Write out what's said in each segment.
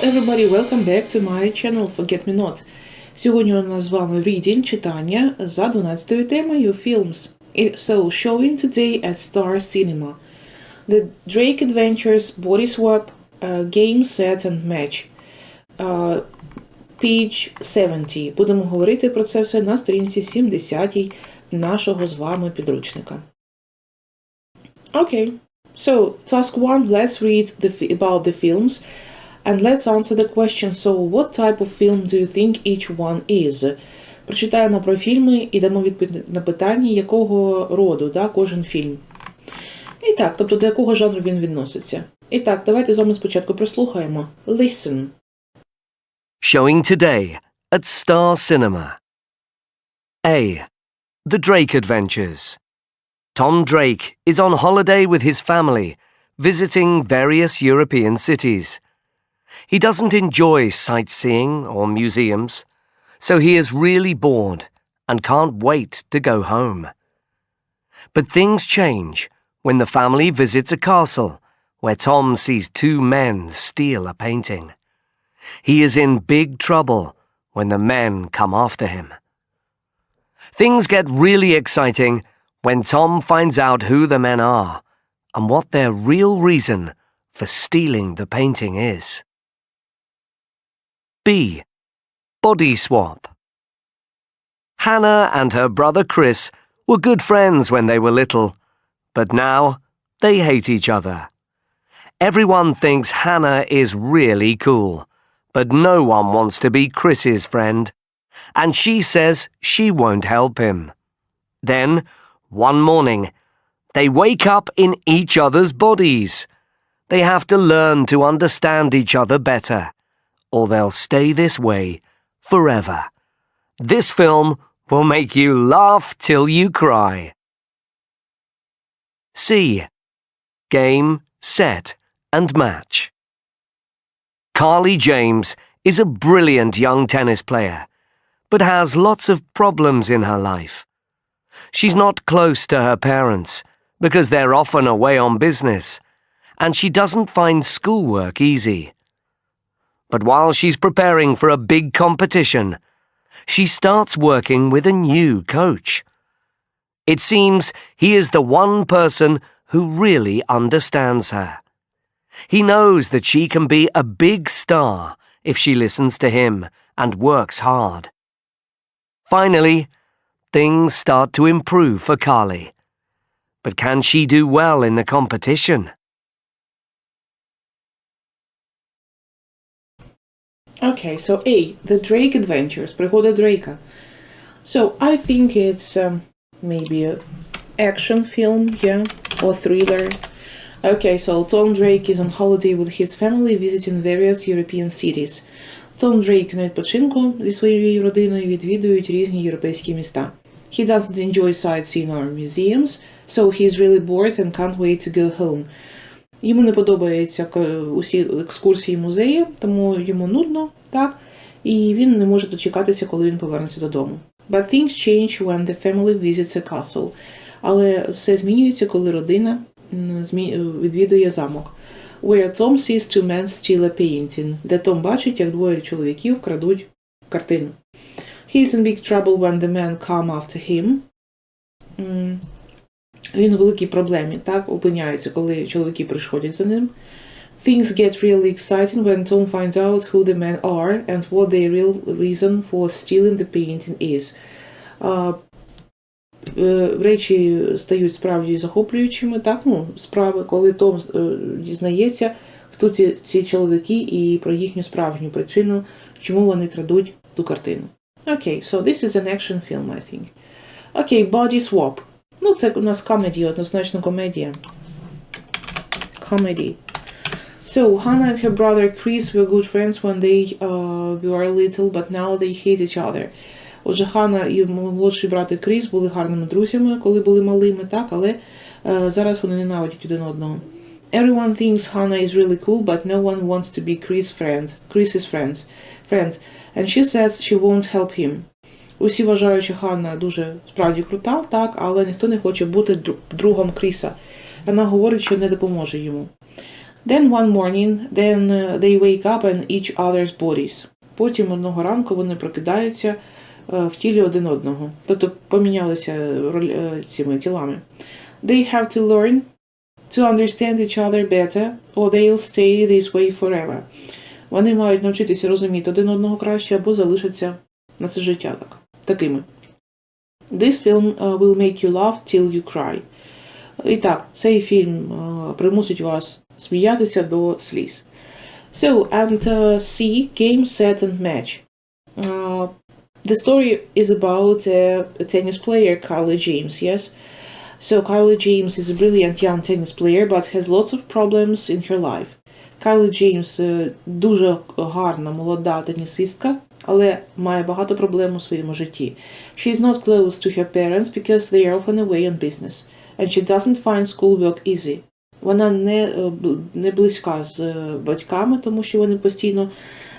everybody, welcome back to my channel Forget Me Not. Сьогодні у нас з вами reading, читання за 12 темою films. I- So, showing today at Star Cinema. The Drake Adventures, Body Swap, uh, Game, Set and Match. Uh, Page 70. Будемо говорити про це все на сторінці 70 нашого з вами підручника. Okay. So, task one, let's read the, fi- about the films and let's answer the question. So, what type of film do you think each one is? Прочитаємо про фільми і дамо відповідь на питання, якого роду да, кожен фільм. І так, тобто до якого жанру він відноситься. І так, давайте з вами спочатку прослухаємо. Listen. Showing today at Star Cinema. A. The Drake Adventures. Tom Drake is on holiday with his family, visiting various European cities. He doesn't enjoy sightseeing or museums, so he is really bored and can't wait to go home. But things change when the family visits a castle where Tom sees two men steal a painting. He is in big trouble when the men come after him. Things get really exciting when Tom finds out who the men are and what their real reason for stealing the painting is. B. Body Swap Hannah and her brother Chris were good friends when they were little, but now they hate each other. Everyone thinks Hannah is really cool, but no one wants to be Chris's friend, and she says she won't help him. Then, one morning, they wake up in each other's bodies. They have to learn to understand each other better, or they'll stay this way forever. This film will make you laugh till you cry. C. Game, set, and match. Carly James is a brilliant young tennis player, but has lots of problems in her life. She's not close to her parents because they're often away on business, and she doesn't find schoolwork easy. But while she's preparing for a big competition, she starts working with a new coach. It seems he is the one person who really understands her. He knows that she can be a big star if she listens to him and works hard. Finally, things start to improve for Carly. But can she do well in the competition? Okay, so A. The Drake Adventures. Пригода Дрейка. So, I think it's um, maybe a action film, yeah, or thriller. Okay, so Tom Drake is on holiday with his family visiting various European cities. Том Дрейк на відпочинку зі своєю родиною відвідують різні європейські міста. He doesn't enjoy sightseeing or museums, so he's really bored and can't wait to go home. Йому не подобаються усі екскурсії музеї, тому йому нудно, так, і він не може дочекатися, коли він повернеться додому. But things change when the family visits a castle. Але все змінюється, коли родина відвідує замок. Where Tom sees two men steal a painting, де Том бачить, як двоє чоловіків крадуть картину. He is in big trouble when the men come after him. Він у великій проблемі, так, опиняється, коли чоловіки приходять за ним. Things get really exciting when Tom finds out who the men are and what their real reason for stealing the painting is. Е, речі стають справді захоплюючими, так, ну, справи, коли Том е, дізнається, хто ці, ці чоловіки і про їхню справжню причину, чому вони крадуть ту картину. Окей, so this is an action film, I think. Окей, body swap. Ну, це у нас комедія, однозначно комедія. Comedy. So, Hannah and her brother Chris were good friends when they uh, were little, but now they hate each other. Отже, Ханна і молодший брат Кріс були гарними друзями, коли були малими, так, але е, зараз вони ненавидять один одного. Everyone thinks Hannah is really cool, but no one wants to be Chris' friend, Chris's friends, friends. And she says she won't help him. Усі вважають, що Ханна дуже справді крута, так, але ніхто не хоче бути другом Кріса. Вона говорить, що не допоможе йому. Then one morning, then uh, they wake up in each other's bodies. Потім одного ранку вони прокидаються е, в тілі один одного. Тобто помінялися роль, е, цими тілами. They have to learn to understand each other better, or they'll stay this way forever. Вони мають навчитися розуміти один одного краще або залишаться на все життя так, такими. This film uh, will make you laugh till you cry. І так, цей фільм е, примусить вас сміятися до сліз. So, and uh, C, game, set and match. Uh, the story is about uh, a tennis player, Carly James, yes? So, Carly James is a brilliant young tennis player, but has lots of problems in her life. Кайлі Джеймс е, дуже гарна молода тенісистка, але має багато проблем у своєму житті. She is not close to her parents because they are often away on business, and she doesn't find schoolwork easy. Вона не, е, не близька з е, батьками, тому що вони постійно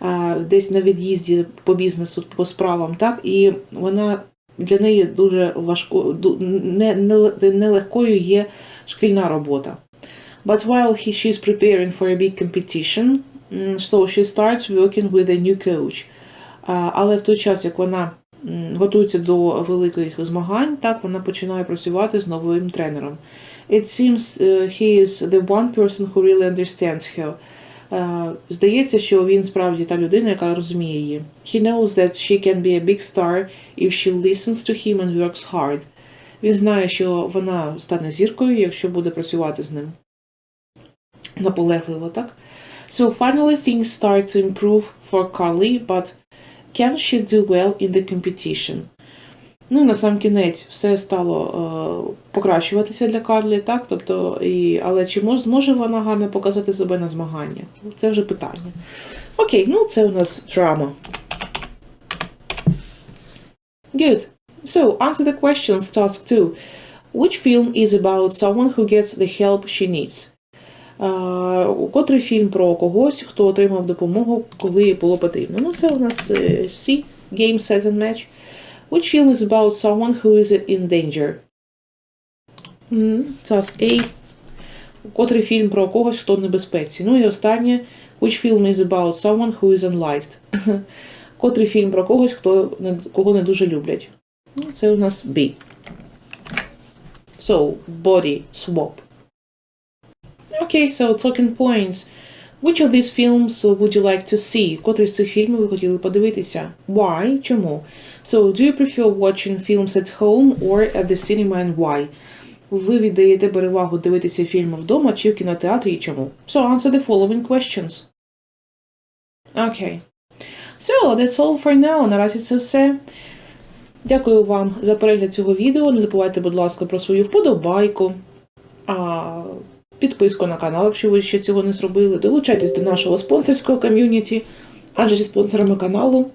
а, десь на від'їзді по бізнесу, по справам, так, і вона для неї дуже важко, не, не, нелегкою є шкільна робота. But while he, she's preparing for a big competition, mm, so she starts working with a new coach. Але в той час, як вона готується до великих змагань, так вона починає працювати з новим тренером. It seems uh, he is the one person who really understands her. Е, Здається, що він справді та людина, яка розуміє її. He knows that she can be a big star if she listens to him and works hard. Він знає, що вона стане зіркою, якщо буде працювати з ним наполегливо, так? So finally things start to improve for Carly, but can she do well in the competition? Ну, на сам кінець все стало е, покращуватися для Карлі, так? Тобто, і, але чи мож, зможе вона гарно показати себе на змагання? Це вже питання. Окей, ну це у нас драма. Good. So, answer the questions, task 2. Which film is about someone who gets the help she needs? Котрий фільм про когось, хто отримав допомогу, коли було потрібно. Ну, це у нас е, C, Game, Set and Match. Which film is about someone who is in danger? Task A. Котрий фільм про когось, хто в небезпеці. Ну і останнє. Which film is about someone who is unliked? Котрий фільм про когось, хто кого не дуже люблять. Ну, це у нас B. So, body swap. Okay, so talking points. Which of these films would you like to see? Котрий з цих фільмів ви хотіли подивитися? Why? Чому? So, do you prefer watching films at home or at the cinema and why? Ви віддаєте перевагу дивитися фільми вдома чи в кінотеатрі і чому? So, answer the following questions. Okay. So, that's all for now. Наразі це все. Дякую вам за перегляд цього відео. Не забувайте, будь ласка, про свою вподобайку, а, підписку на канал, якщо ви ще цього не зробили. Долучайтесь до нашого спонсорського ком'юніті, адже зі спонсорами каналу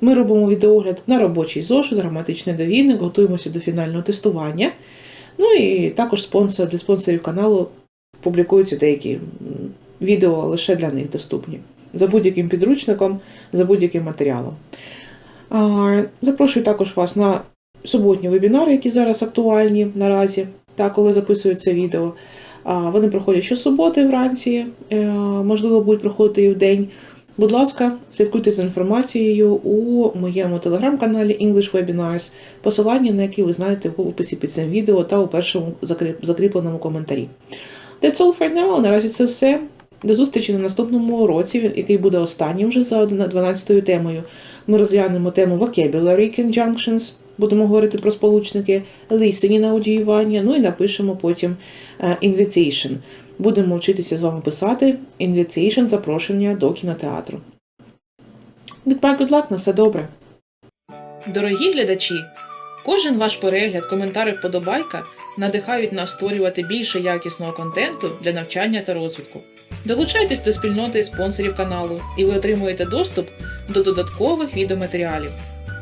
ми робимо відеогляд на робочий зошит, граматичний довідник, готуємося до фінального тестування. Ну і також спонсор, для спонсорів каналу публікуються деякі відео лише для них доступні. За будь-яким підручником, за будь-яким матеріалом. Запрошую також вас на суботні вебінари, які зараз актуальні наразі, та коли записується відео. Вони проходять щосуботи вранці, е, можливо, будуть проходити і в день. Будь ласка, слідкуйте за інформацією у моєму телеграм-каналі English Webinars, посилання на який ви знаєте в описі під цим відео та у першому закріпленому коментарі. That's all for now. Наразі це все. До зустрічі на наступному уроці, який буде останнім вже за 12 темою. Ми розглянемо тему vocabulary conjunctions, будемо говорити про сполучники, listening аудіювання, ну і напишемо потім е, invitation. Будемо вчитися з вами писати invitation, запрошення до кінотеатру. Goodbye, good luck, на все добре. Дорогі глядачі! Кожен ваш перегляд, коментар і вподобайка надихають нас створювати більше якісного контенту для навчання та розвитку. Долучайтесь до спільноти спонсорів каналу, і ви отримуєте доступ до додаткових відеоматеріалів.